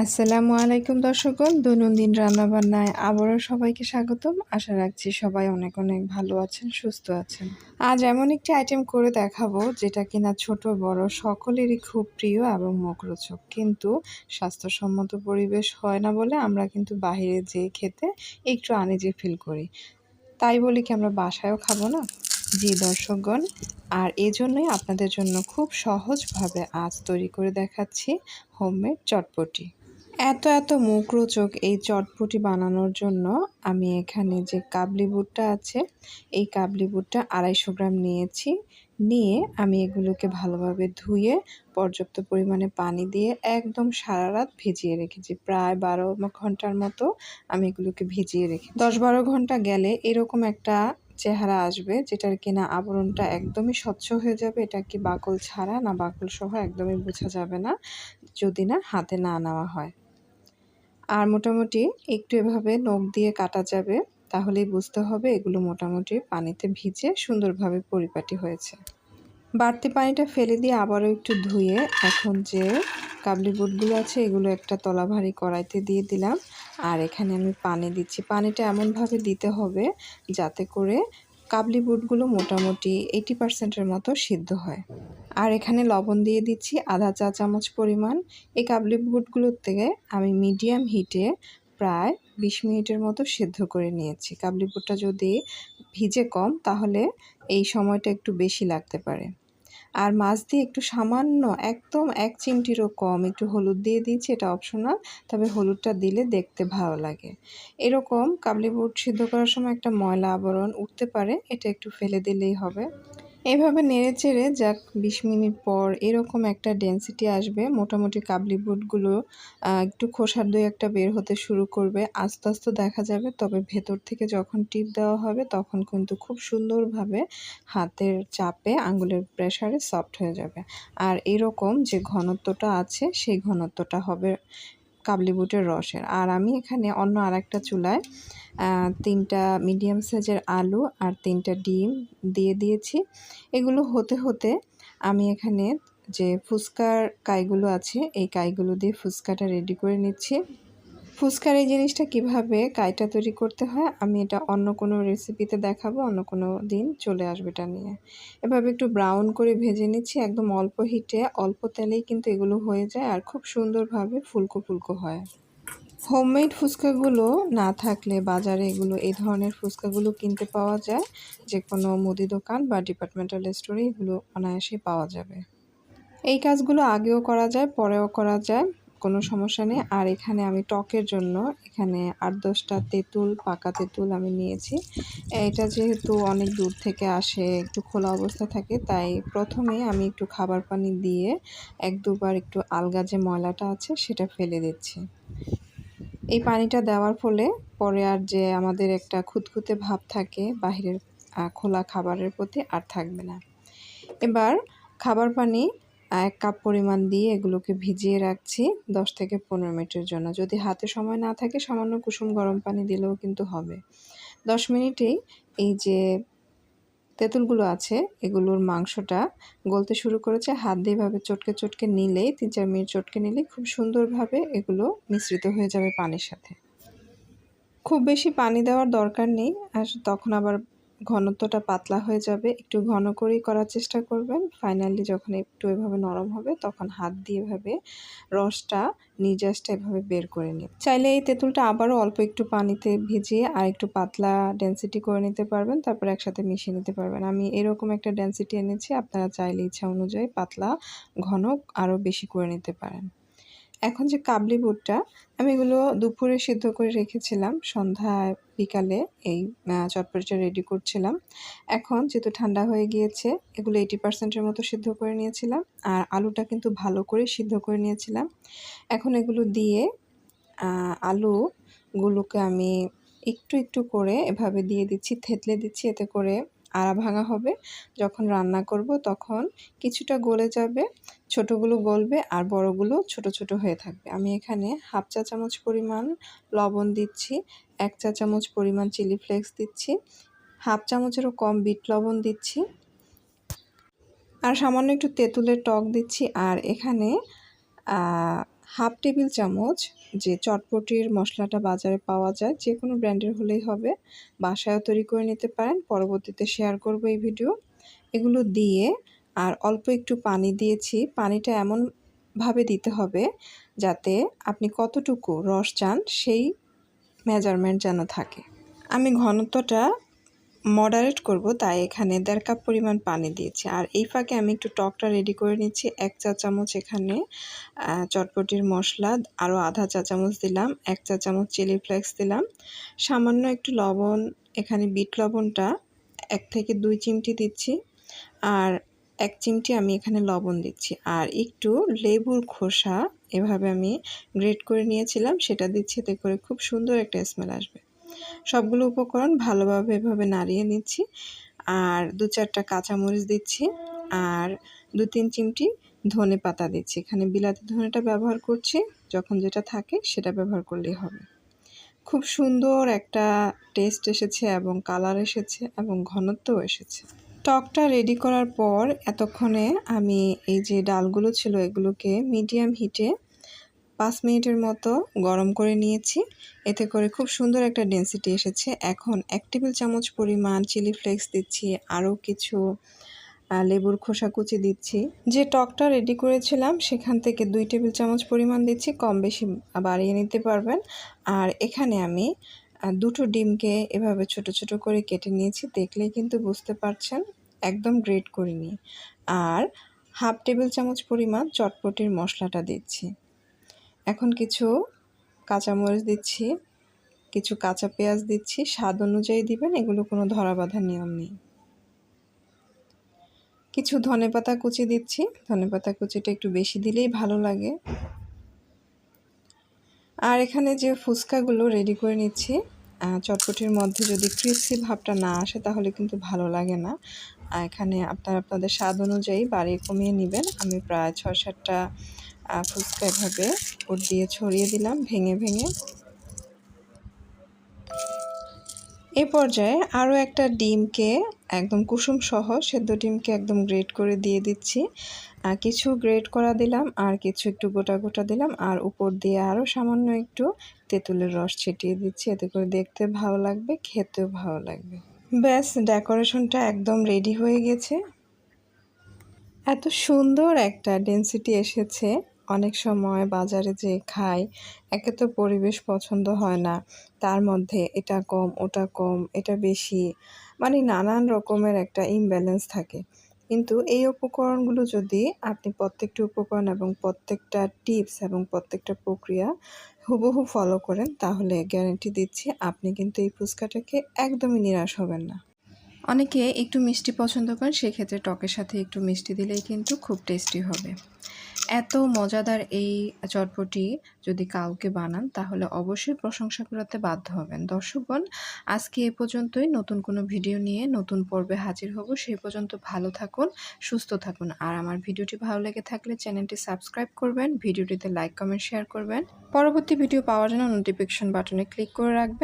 আসসালামু আলাইকুম দর্শকগণ, দৈনন্দিন রান্নাবান্নায় আবারও সবাইকে স্বাগতম। আশা রাখছি সবাই অনেক অনেক ভালো আছেন, সুস্থ আছেন। আজ এমন একটি আইটেম করে দেখাবো যেটা কিনা ছোট, বড়, সকলেরই খুব প্রিয় এবং মুখরোচক। কিন্তু স্বাস্থ্যসম্মত পরিবেশ হয় না বলে আমরা কিন্তু বাইরে যেয়ে খেতে একটু আনিজে ফিল করি। তাই বলি কি, আমরা বাসায়ও খাব না? জি দর্শকগণ, আর এজন্যই আপনাদের জন্য খুব সহজভাবে আজ তৈরি করে দেখাচ্ছি হোমমেড চটপটি। এত এত মুখরোচক এই চটপটি বানানোর জন্য আমি এখানে যে কাবলি বুটটা আছে, এই কাবলি বুটটা আড়াইশো গ্রাম নিয়েছি। নিয়ে আমি এগুলোকে ভালোভাবে ধুয়ে পর্যাপ্ত পরিমাণে পানি দিয়ে একদম সারা রাত ভিজিয়ে রেখেছি। প্রায় বারো ঘণ্টার মতো আমি এগুলোকে ভিজিয়ে রেখে দশ বারো ঘণ্টা গেলে এরকম একটা চেহারা আসবে যেটার কিনা আবরণটা একদমই স্বচ্ছ হয়ে যাবে। এটা কি বাকল ছাড়া না বাকল সহ একদমই বোঝা যাবে না, যদি না হাতে না নেওয়া হয়। আর মোটামুটি একটু এভাবে নখ দিয়ে কাটা যাবে, তাহলেই বুঝতে হবে এগুলো মোটামুটি পানিতে ভিজে সুন্দরভাবে পরিপাটি হয়েছে। বাড়তি পানিটা ফেলে দিয়ে আবারও একটু ধুয়ে এখন যে কাবলি বুটগুলো আছে, এগুলো একটা তলা ভারী কড়াইতে দিয়ে দিলাম। আর এখানে আমি পানি দিচ্ছি। পানিটা এমনভাবে দিতে হবে যাতে করে কাবলি বুটগুলো মোটামুটি এইটি পার্সেন্টের মতো সিদ্ধ হয়। আর এখানে লবণ দিয়ে দিচ্ছি আধা চা চামচ পরিমাণ। এই কাবলি বুটগুলোর থেকে আমি মিডিয়াম হিটে প্রায় বিশ মিনিটের মতো সিদ্ধ করে নিয়েছি। কাবলি বুটটা যদি ভিজে কম, তাহলে এই সময়টা একটু বেশি লাগতে পারে। আর মাছ দিয়ে একটু সামান্য, একদম এক চিমটিরও কম, একটু হলুদ দিয়ে দিয়েছি, এটা অপশনাল তবে হলুদটা দিলে দেখতে ভালো লাগে। এরকম কাবলি বুট সিদ্ধ করার সময় একটা ময়লা আবরণ উঠতে পারে, এটা একটু ফেলে দিলেই হবে। এভাবে নেড়ে চেড়ে যাক বিশ মিনিট পর এরকম একটা ডেন্সিটি আসবে। মোটামুটি কাবলি বুটগুলো একটু খোসার দই একটা বের হতে শুরু করবে। আস্তে আস্তে দেখা যাবে, তবে ভেতর থেকে যখন টিপ দেওয়া হবে তখন কিন্তু খুব সুন্দরভাবে হাতের চাপে আঙ্গুলের প্রেশারে সফট হয়ে যাবে। আর এরকম যে ঘনত্বটা আছে, সেই ঘনত্বটা হবে কাবলি বুটের রসের। আর আমি এখানে অন্য আরেকটা চুলায় তিনটা মিডিয়াম সাইজের আলু আর তিনটা ডিম দিয়ে দিয়েছি। এগুলো হতে হতে আমি এখানে যে ফুচকার কাইগুলো আছে, এই কাইগুলো দিয়ে ফুচকাটা রেডি করে নিচ্ছি। ফুচকার এই জিনিসটা কীভাবে কাইটা তৈরি করতে হয়, আমি এটা অন্য কোনো রেসিপিতে দেখাবো, অন্য কোনো দিন চলে আসবে এটা নিয়ে। এভাবে একটু ব্রাউন করে ভেজে নিচ্ছি, একদম অল্প হিটে অল্প তেলেই কিন্তু এগুলো হয়ে যায় আর খুব সুন্দরভাবে ফুলকো ফুলকো হয়। হোমমেড ফুচকাগুলো না থাকলে বাজারে এগুলো, এই ধরনের ফুচকাগুলো কিনতে পাওয়া যায় যে কোনো মুদি দোকান বা ডিপার্টমেন্টাল স্টোরে এগুলো অনায়াসেই পাওয়া যাবে। এই কাজগুলো আগেও করা যায়, পরেও করা যায়। কোনো সমস্যা নেই। আর এখানে আমি টকের জন্য এখানে আট দশটা তেঁতুল, পাকা তেঁতুল আমি নিয়েছি। এটা যেহেতু অনেক দূর থেকে আসে, একটু খোলা অবস্থা থাকে, তাই প্রথমে আমি একটু খাবার পানি দিয়ে এক দুবার একটু আলগা যে ময়লাটা আছে, সেটা ফেলে দিচ্ছি। এই পানিটা দেওয়ার ফলে পরে আর যে আমাদের একটা খুঁতখুঁতে ভাব থাকে বাহিরের খোলা খাবারের প্রতি আর থাকবে না। এবার খাবার পানি এক কাপ পরিমাণ দিয়ে এগুলোকে ভিজিয়ে রাখছি দশ থেকে পনেরো মিনিটের জন্য। যদি হাতে সময় না থাকে, সামান্য কুসুম গরম পানি দিলেও কিন্তু হবে। দশ মিনিটেই এই যে তেঁতুলগুলো আছে, এগুলোর মাংসটা গলতে শুরু করেছে। হাত দিয়ে চটকে চটকে নিলেই, তিন চার মিনিট চটকে নিলেই খুব সুন্দরভাবে এগুলো মিশ্রিত হয়ে যাবে পানির সাথে। খুব বেশি পানি দেওয়ার দরকার নেই, আর তখন আবার ঘনত্বটা পাতলা হয়ে যাবে, একটু ঘন করেই করার চেষ্টা করবেন। ফাইনালি যখন একটু এভাবে নরম হবে, তখন হাত দিয়ে এভাবে রসটা নিজাসটা এভাবে বের করে নিন। চাইলে এই তেঁতুলটা আবারও অল্প একটু পানিতে ভিজিয়ে আর একটু পাতলা ডেন্সিটি করে নিতে পারবেন, তারপর একসাথে মিশিয়ে নিতে পারবেন। আমি এরকম একটা ডেন্সিটি এনেছি, আপনারা চাইলে ইচ্ছা অনুযায়ী পাতলা, ঘন আরও বেশি করে নিতে পারেন। এখন যে কাবলি বুটটা, আমি এগুলো দুপুরে সিদ্ধ করে রেখেছিলাম। সন্ধ্যায় বিকালে এই চটপটিটা রেডি করছিলাম। এখন যেহেতু ঠান্ডা হয়ে গিয়েছে, এগুলো এইটি পার্সেন্টের মতো সিদ্ধ করে নিয়েছিলাম। আর আলুটা কিন্তু ভালো করে সিদ্ধ করে নিয়েছিলাম। এখন এগুলো দিয়ে আলুগুলোকে আমি একটু একটু করে এভাবে দিয়ে দিচ্ছি, থেতলে দিচ্ছি, এতে করে আড়া ভাঙা হবে। যখন রান্না করব তখন কিছুটা গলে যাবে, ছোটোগুলো গলবে আর বড়গুলো ছোট ছোট হয়ে থাকবে। আমি এখানে হাফ চা চামচ পরিমাণ লবণ দিচ্ছি, এক চা চামচ পরিমাণ চিলি ফ্লেক্স দিচ্ছি, হাফ চামচেরও কম বিট লবণ দিচ্ছি আর সামান্য একটু তেঁতুলের টক দিচ্ছি। আর এখানে হাফ টেবিল চামচ যে চটপটির মশলাটা বাজারে পাওয়া যায়, যে কোনো ব্র্যান্ডের হলেই হবে। বাসায়ও তৈরি করে নিতে পারেন। পরবর্তীতে শেয়ার করব এই ভিডিও। এগুলো দিয়ে আর অল্প একটু পানি দিয়েছি। পানিটা এমনভাবে দিতে হবে যাতে আপনি কতটুকু রস চান সেই মেজারমেন্ট যেন থাকে। আমি ঘনত্বটা মডারেট করব, তাই এখানে দেড় কাপ পরিমাণ পানি দিয়েছি। আর এই ফাঁকে আমি একটু টকটা রেডি করে নিচ্ছি, এক চা চামচ এখানে চটপটির মশলা, আরও আধা চা চামচ দিলাম, এক চা চামচ চিলি ফ্লেক্স দিলাম। সামান্য একটু লবণ, এখানে বিট লবণটা এক থেকে দুই চিমটি দিচ্ছি, আর এক চিমটি আমি এখানে লবণ দিচ্ছি। আর একটু লেবুর খোসা এভাবে আমি গ্রেট করে নিয়েছিলাম, সেটা দিচ্ছি, এতে করে খুব সুন্দর একটা স্মেল আসবে। সবগুলো উপকরণ ভালোভাবে এভাবে নাড়িয়ে নিচ্ছি। আর দু চারটা কাঁচামরিচ দিচ্ছি। আর দু তিন চিমটি ধনে পাতা দিচ্ছি। এখানে বিলাতি ধনেটা ব্যবহার করছি। যখন যেটা থাকে সেটা ব্যবহার করলেই হবে। খুব সুন্দর একটা টেস্ট এসেছে এবং কালার এসেছে এবং ঘনত্বও এসেছে। টকটা রেডি করার পর এতক্ষণে আমি এই যে ডালগুলো ছিল এগুলোকে মিডিয়াম হিটে পাঁচ মিনিটের মতো গরম করে নিয়েছি। এতে করে খুব সুন্দর একটা ডেন্সিটি এসেছে। এখন এক টেবিল চামচ পরিমাণ চিলি ফ্লেক্স দিচ্ছি, আরও কিছু লেবুর খোসা কুচি দিচ্ছি। যে টকটা রেডি করেছিলাম, সেখান থেকে দুই টেবিল চামচ পরিমাণ দিচ্ছি, কম বেশি বাড়িয়ে নিতে পারবেন। আর এখানে আমি দুটো ডিমকে এভাবে ছোট ছোট করে কেটে নিয়েছি, দেখলেই কিন্তু বুঝতে পারছেন, একদম গ্রেট করিনি। আর হাফ টেবিল চামচ পরিমাণ চটপটির মশলাটা দিচ্ছি। এখন কিছু কাঁচামরিচ দিচ্ছি, কিছু কাঁচা পেঁয়াজ দিচ্ছি। স্বাদ অনুযায়ী দিবেন, এগুলো কোনো ধরা বাঁধা নিয়ম নেই। কিছু ধনে পাতা কুচি দিচ্ছি। ধনে পাতা কুচিটা একটু বেশি দিলেই ভালো লাগে। আর এখানে যে ফুচকাগুলো রেডি করে নিচ্ছি চটপটির মধ্যে যদি ক্রিসপি ভাবটা না আসে, তাহলে কিন্তু ভালো লাগে না। এখানে আপনার, আপনাদের স্বাদ অনুযায়ী বাড়িয়ে কমিয়ে নেবেন। আমি প্রায় ছয় সাতটা ফুচকা এভাবে ওর দিয়ে ছড়িয়ে দিলাম, ভেঙে ভেঙে। এ পর্যায়ে আরও একটা ডিমকে, একদম কুসুম সহ সেদ্ধ ডিমকে একদম গ্রেট করে দিয়ে দিচ্ছি। আর কিছু গ্রেট করা দিলাম, আর কিছু একটু গোটা গোটা দিলাম, আর উপর দিয়ে আরও সামান্য একটু তেঁতুলের রস ছিটিয়ে দিচ্ছি, এতে করে দেখতে ভালো লাগবে, খেতেও ভালো লাগবে। ব্যাস, ডেকোরেশনটা একদম রেডি হয়ে গেছে। এত সুন্দর একটা ডেন্সিটি এসেছে। অনেক সময় বাজারে যে খাই, একে তো পরিবেশ পছন্দ হয় না। তার মধ্যে এটা কম, ওটা কম, এটা বেশি মানে নানান রকমের একটা ইমব্যালেন্স থাকে। কিন্তু এই উপকরণগুলো যদি আপনি প্রত্যেকটি উপকরণ এবং প্রত্যেকটা টিপস এবং প্রত্যেকটা প্রক্রিয়া হুবহু ফলো করেন, তাহলে গ্যারেন্টি দিচ্ছি আপনি কিন্তু এই ফুচকাটাকে একদমই নিরাশ হবেন না। অনেকে একটু মিষ্টি পছন্দ করেন, সেক্ষেত্রে টকের সাথে একটু মিষ্টি দিলেই কিন্তু খুব টেস্টি হবে। এত মজাদার এই চটপটি যদি কাউকে বানান, তাহলে অবশ্যই প্রশংসা করাতে বাধ্য হবেন। দর্শকগণ আজকে এ পর্যন্তই। নতুন কোনো ভিডিও নিয়ে নতুন পর্বে হাজির হব। সেই পর্যন্ত ভালো থাকুন, সুস্থ থাকুন। আর আমার ভিডিওটি ভালো লেগে থাকলে চ্যানেলটি সাবস্ক্রাইব করবেন, ভিডিওটিতে লাইক, কমেন্ট, শেয়ার করবেন। পরবর্তী ভিডিও পাওয়ার জন্য নোটিফিকেশন বাটনে ক্লিক করে রাখবেন।